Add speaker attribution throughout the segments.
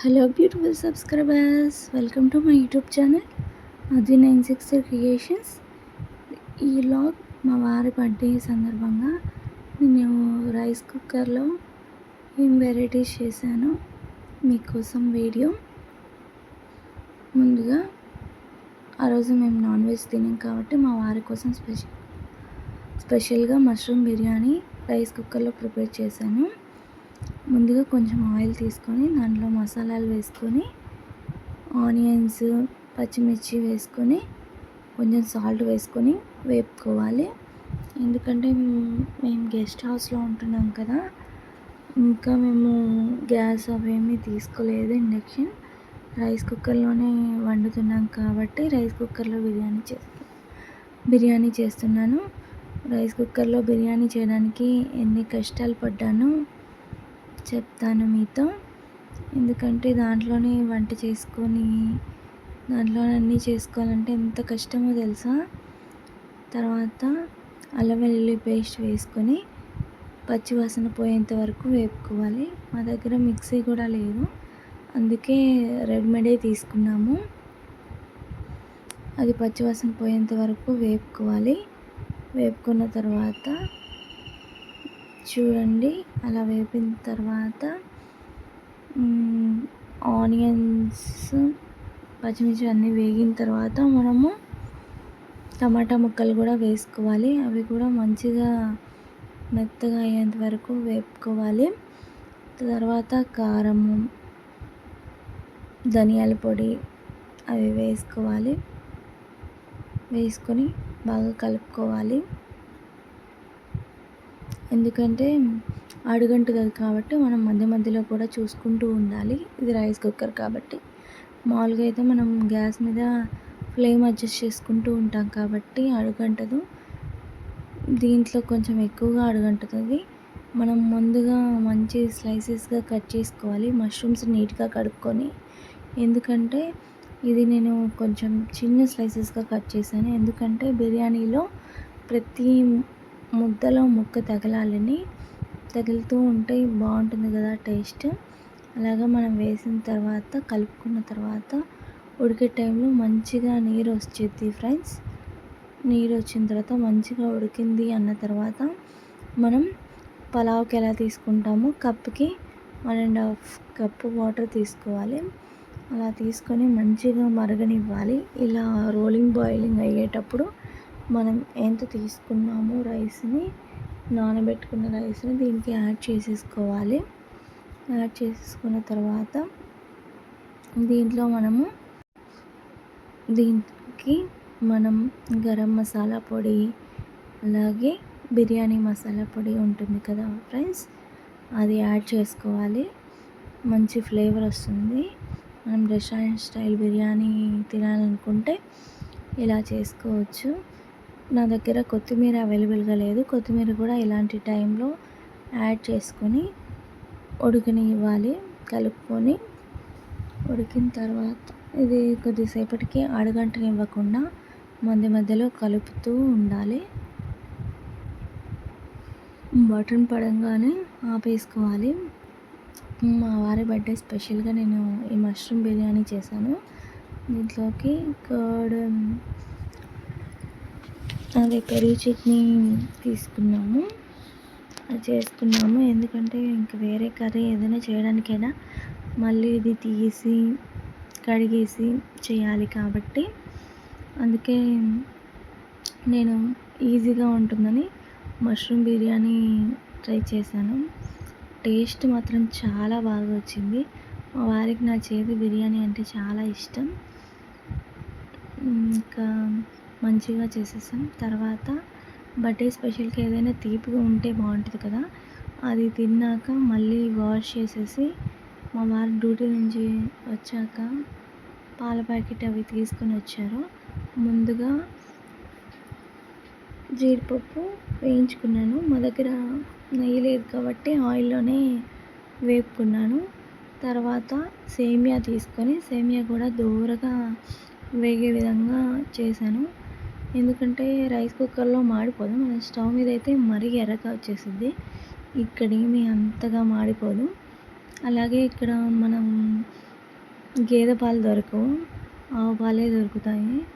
Speaker 1: Hello beautiful subscribers welcome to my YouTube channel అది nine six creations ఈ log మా వారి బర్త్డే సందర్భంగా నేను రైస్ కుక్కర్లో ఏం వెరైటీస్ చేశానో మీకోసం వీడియో ముందుగా ఆ రోజు మేము నాన్ వెజ్ తినాం కాబట్టి మా వారి కోసం స్పెషల్ స్పెషల్గా మష్రూమ్ బిర్యానీ రైస్ కుక్కర్లో ప్రిపేర్ చేశాను. ముందుగా కొంచెం ఆయిల్ తీసుకొని దాంట్లో మసాలాలు వేసుకొని ఆనియన్స్ పచ్చిమిర్చి వేసుకొని కొంచెం సాల్ట్ వేసుకొని వేపుకోవాలి. ఎందుకంటే మేము గెస్ట్ హౌస్లో ఉంటున్నాం కదా ఇంకా మేము గ్యాస్ అవేమీ తీసుకోలేదు ఇండక్షన్. రైస్ కుక్కర్లోనే వండుతున్నాం కాబట్టి రైస్ కుక్కర్లో బిర్యానీ చేస్తాను బిర్యానీ చేస్తున్నాను. రైస్ కుక్కర్లో బిర్యానీ చేయడానికి ఎన్ని కష్టాలు పడ్డానో చెప్తాను మీతో. ఎందుకంటే దాంట్లోనే వంట చేసుకొని దాంట్లో అన్నీ చేసుకోవాలంటే ఎంత కష్టమో తెలుసా? తర్వాత అల్లం వెల్లుల్లి పేస్ట్ వేసుకొని పచ్చివాసన పోయేంత వరకు వేపుకోవాలి. మా దగ్గర మిక్సీ కూడా లేదు. అందుకే రెడీమేడే తీసుకున్నాము. అది పచ్చివాసన పోయేంత వరకు వేపుకోవాలి. వేపుకున్న తర్వాత చూడండి. అలా వేపిన తర్వాత ఆనియన్స్ పచ్చిమిర్చి అన్నీ వేగిన తర్వాత మనము టమాటా ముక్కలు కూడా వేసుకోవాలి. అవి కూడా మంచిగా మెత్తగా అయ్యేంత వరకు వేపుకోవాలి. తర్వాత కారము ధనియాల పొడి అవి వేసుకోవాలి. వేసుకొని బాగా కలుపుకోవాలి. ఎందుకంటే అడుగంటుతుంది కాబట్టి మనం మధ్య మధ్యలో కూడా చూసుకుంటూ ఉండాలి. ఇది రైస్ కుక్కర్ కాబట్టి. మామూలుగా అయితే మనం గ్యాస్ మీద ఫ్లేమ్ అడ్జస్ట్ చేసుకుంటూ ఉంటాం కాబట్టి అడుగంటదు. దీంట్లో కొంచెం ఎక్కువగా అడుగంటుతుంది. మనం ముందుగా మంచి స్లైసెస్గా కట్ చేసుకోవాలి. మష్రూమ్స్ నీట్గా కడుక్కొని. ఎందుకంటే ఇది నేను కొంచెం చిన్న స్లైసెస్గా కట్ చేశాను. ఎందుకంటే బిర్యానీలో ప్రతి ముద్దలో ముక్క తగలాలని తగులుతూ ఉంటే బాగుంటుంది కదా టేస్ట్. అలాగా మనం వేసిన తర్వాత కలుపుకున్న తర్వాత ఉడికే టైంలో మంచిగా నీరు వచ్చేది ఫ్రెండ్స్. నీరు వచ్చిన తర్వాత మంచిగా ఉడికింది అన్న తర్వాత మనం పలావ్కి ఎలా తీసుకుంటామో కప్కి one and half cup water తీసుకోవాలి. అలా తీసుకొని మంచిగా మరగనివ్వాలి. ఇలా రోలింగ్ బాయిలింగ్ అయ్యేటప్పుడు మనం ఎంత తీసుకున్నామో రైస్ని నానబెట్టుకున్న రైస్ని దీనికి యాడ్ చేసేసుకోవాలి. యాడ్ చేసేసుకున్న తర్వాత దీంట్లో మనము దీనికి మనం గరం మసాలా పొడి అలాగే బిర్యానీ మసాలా పొడి ఉంటుంది కదా ఫ్రెండ్స్ అది యాడ్ చేసుకోవాలి. మంచి ఫ్లేవర్ వస్తుంది. మనం రెస్టారెంట్ స్టైల్ బిర్యానీ తినాలనుకుంటే ఇలా చేసుకోవచ్చు. నా దగ్గర కొత్తిమీర అవైలబుల్గా లేదు. కొత్తిమీర కూడా ఇలాంటి టైంలో యాడ్ చేసుకొని ఉడకనివ్వాలి. కలుపుకొని ఉడికిన తర్వాత ఇది కొద్దిసేపటికి అడగంటనివ్వకుండా మధ్య మధ్యలో కలుపుతూ ఉండాలి. బటన్ పడంగానే ఆపేసుకోవాలి. మా వారి బర్త్డే స్పెషల్గా నేను ఈ మష్రూమ్ బిర్యానీ చేశాను. దీంట్లోకి కర్డ్ అది పెరుగు చట్నీ తీసుకున్నాము. అది చేసుకున్నాము ఎందుకంటే ఇంక వేరే కర్రీ ఏదైనా చేయడానికైనా మళ్ళీ ఇది తీసి కడిగేసి చేయాలి కాబట్టి. అందుకే నేను ఈజీగా ఉంటుందని మష్రూమ్ బిర్యానీ ట్రై చేశాను. టేస్ట్ మాత్రం చాలా బాగా వచ్చింది. మా వారికి నా చేతి బిర్యానీ అంటే చాలా ఇష్టం. ఇంకా మంచిగా చేసేసాం. తర్వాత బర్త్డే స్పెషల్కి ఏదైనా తీపిగా ఉంటే బాగుంటుంది కదా అది తిన్నాక మళ్ళీ వాష్ చేసేసి మా వారు డ్యూటీ నుంచి వచ్చాక పాల ప్యాకెట్ అవి తీసుకొని వచ్చారు. ముందుగా జీడిపప్పు వేయించుకున్నాను. మా దగ్గర నెయ్యి లేదు కాబట్టి ఆయిల్లోనే వేపుకున్నాను. తర్వాత సేమియా తీసుకొని సేమియా కూడా దూరగా వేగే విధంగా చేశాను. ఎందుకంటే రైస్ కుక్కర్లో మాడిపోదు. మన స్టవ్ మీద అయితే మరీ ఎర్రగా వచ్చేసింది ఇక్కడ ఏమి అంతగా మాడిపోదు. అలాగే ఇక్కడ మనం గేదె పాలు దొరకవు. ఆవు పాలే దొరుకుతాయి.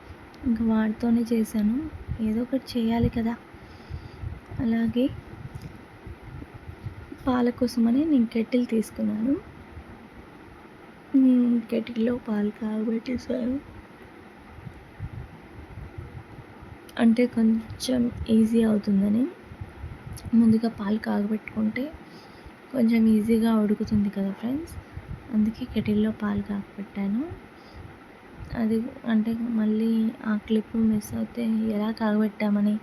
Speaker 1: ఇంకా వాటితోనే చేశాను. ఏదో ఒకటి చేయాలి కదా. అలాగే పాల కోసమని నేను కెటిల్ తీసుకున్నాను. కెటిల్లో పాలు కాగబెట్టేసాను అంటే కొంచెం ఈజీ అవుతుందని. ముందుగా పాలు కాగబెట్టుకుంటే కొంచెం ఈజీగా ఉడుకుతుంది కదా ఫ్రెండ్స్ అందుకే కెటిల్లో పాలు కాగబెట్టాను. అది అంటే మళ్ళీ ఆ క్లిప్ మిస్ అయితే ఎలా కాగబెట్టామని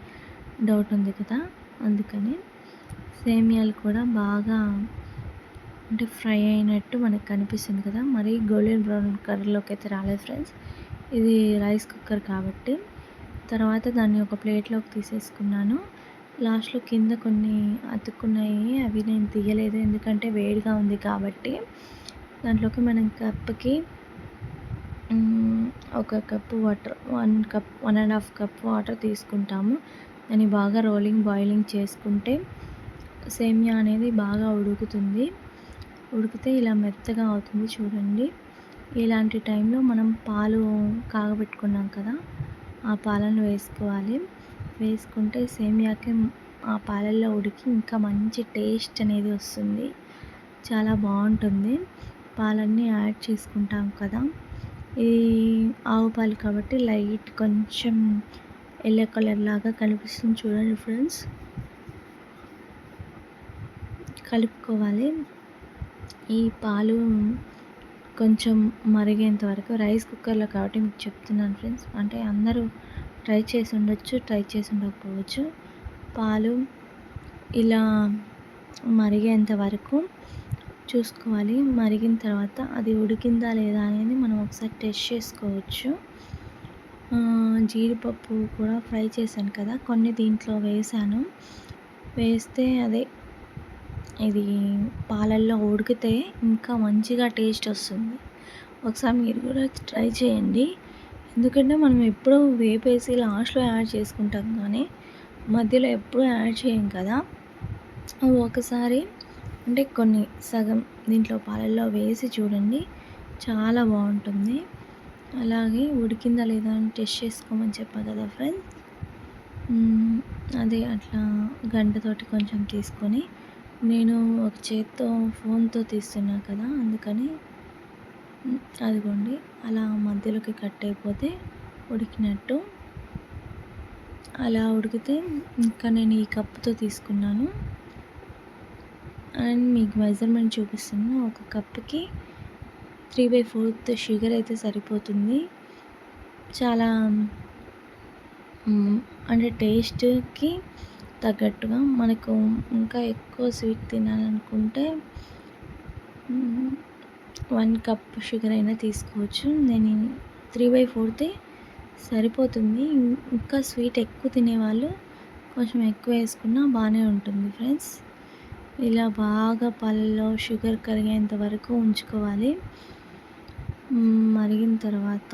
Speaker 1: డౌట్ ఉంది కదా అందుకని సేమియాలు కూడా బాగా అంటే ఫ్రై అయినట్టు మనకు కనిపిస్తుంది కదా. మరీ గోల్డెన్ బ్రౌన్ కలర్లోకి అయితే రాలేదు ఫ్రెండ్స్ ఇది రైస్ కుక్కర్ కాబట్టి తర్వాత దాన్ని ఒక ప్లేట్లోకి తీసేసుకున్నాను. లాస్ట్లో కింద కొన్ని అతుక్కున్నాయి. అవి నేను తీయలేదు. ఎందుకంటే వేడిగా ఉంది కాబట్టి. దాంట్లోకి మనం కప్కి ఒక cup water one cup one and half cup water తీసుకుంటాము. దాన్ని బాగా రోలింగ్ బాయిలింగ్ చేసుకుంటే సేమియా అనేది బాగా ఉడుకుతుంది. ఉడికితే ఇలా మెత్తగా అవుతుంది చూడండి. ఇలాంటి టైంలో మనం పాలు కాగబెట్టుకున్నాం కదా ఆ పాలను వేసుకోవాలి. వేసుకుంటే సేమియాకి ఆ పాలల్లో ఉడికి ఇంకా మంచి టేస్ట్ అనేది వస్తుంది. చాలా బాగుంటుంది. పాలన్నీ యాడ్ చేసుకుంటాం కదా. ఈ ఆవు పాలు కాబట్టి లైట్ కొంచెం ఎల్లో కలర్ లాగా కనిపిస్తుంది చూడండి ఫ్రెండ్స్. కలుపుకోవాలి. ఈ పాలు కొంచెం మరిగేంత వరకు రైస్ కుక్కర్లో కాబట్టి మీకు చెప్తున్నాను ఫ్రెండ్స్. అంటే అందరూ ట్రై చేసి ఉండొచ్చు ట్రై చేసి ఉండకపోవచ్చు. పాలు ఇలా మరిగేంత వరకు చూసుకోవాలి. మరిగిన తర్వాత అది ఉడికిందా లేదా అనేది మనం ఒకసారి టెస్ట్ చేసుకోవచ్చు. జీడిపప్పు కూడా ఫ్రై చేశాను కదా కొన్ని దీంట్లో వేసాను వేస్తే అదే ఇది పాలల్లో ఉడికితే ఇంకా మంచిగా టేస్ట్ వస్తుంది. ఒకసారి మీరు కూడా ట్రై చేయండి. ఎందుకంటే మనం ఎప్పుడూ వేపేసి లాస్ట్లో యాడ్ చేసుకుంటాం కానీ మధ్యలో ఎప్పుడూ యాడ్ చేయం కదా. ఒకసారి అంటే కొన్ని సగం దీంట్లో పాలల్లో వేసి చూడండి. చాలా బాగుంటుంది. అలాగే ఉడికిందా లేదా అని టెస్ట్ చేసుకోమని చెప్పా కదా ఫ్రెండ్స్. అదే అట్లా గంటతోటి కొంచెం తీసుకొని నేను ఒక చేత్తో ఫోన్తో తీస్తున్నా కదా అందుకని అదిగోండి అలా మధ్యలోకి కట్ అయిపోతే ఉడికినట్టు. అలా ఉడికితే ఇంకా నేను ఈ కప్పుతో తీసుకున్నాను. అండ్ మీకు మెజర్మెంట్ చూపిస్తున్నాను ఒక కప్పుకి త్రీ బై ఫోర్త్ షుగర్ అయితే సరిపోతుంది. చాలా అంటే టేస్ట్కి తగ్గట్టుగా మనకు ఇంకా ఎక్కువ స్వీట్ తినాలనుకుంటే వన్ కప్ షుగర్ అయినా తీసుకోవచ్చు. నేను త్రీ బై ఫోర్తే సరిపోతుంది. ఇంకా స్వీట్ ఎక్కువ తినేవాళ్ళు కొంచెం ఎక్కువ వేసుకున్నా బాగానే ఉంటుంది ఫ్రెండ్స్. ఇలా బాగా పాలల్లో షుగర్ కరిగేంత వరకు ఉంచుకోవాలి. మరిగిన తర్వాత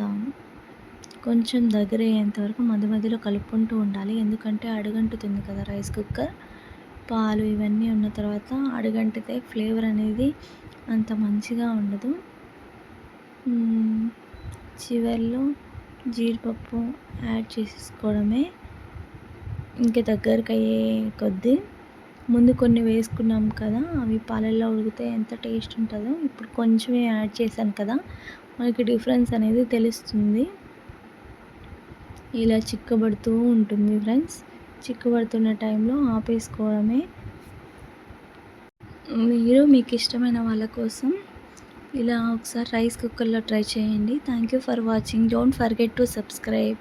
Speaker 1: కొంచెం దగ్గర అయ్యేంత వరకు మధ్య మధ్యలో కలుపుకుంటూ ఉండాలి. ఎందుకంటే అడుగంటుతుంది కదా రైస్ కుక్కర్. పాలు ఇవన్నీ ఉన్న తర్వాత అడుగంటితే ఫ్లేవర్ అనేది అంత మంచిగా ఉండదు. చివరిలో జీడిపప్పు యాడ్ చేసేసుకోవడమే ఇంక దగ్గరకు అయ్యే కొద్దీ. ముందు కొన్ని వేసుకున్నాం కదా అవి పాలల్లో ఉడికితే ఎంత టేస్ట్ ఉంటుందో ఇప్పుడు కొంచెమే యాడ్ చేశాను కదా మనకి డిఫరెన్స్ అనేది తెలుస్తుంది. ఇలా చిక్కబడుతూ ఉంటుంది ఫ్రెండ్స్. చిక్కబడుతున్న టైంలో ఆపేసుకోవడమే. మీరు మీకు ఇష్టమైన వాళ్ళ కోసం ఇలా ఒకసారి రైస్ కుక్కర్లో ట్రై చేయండి. Thank you for watching don't forget to subscribe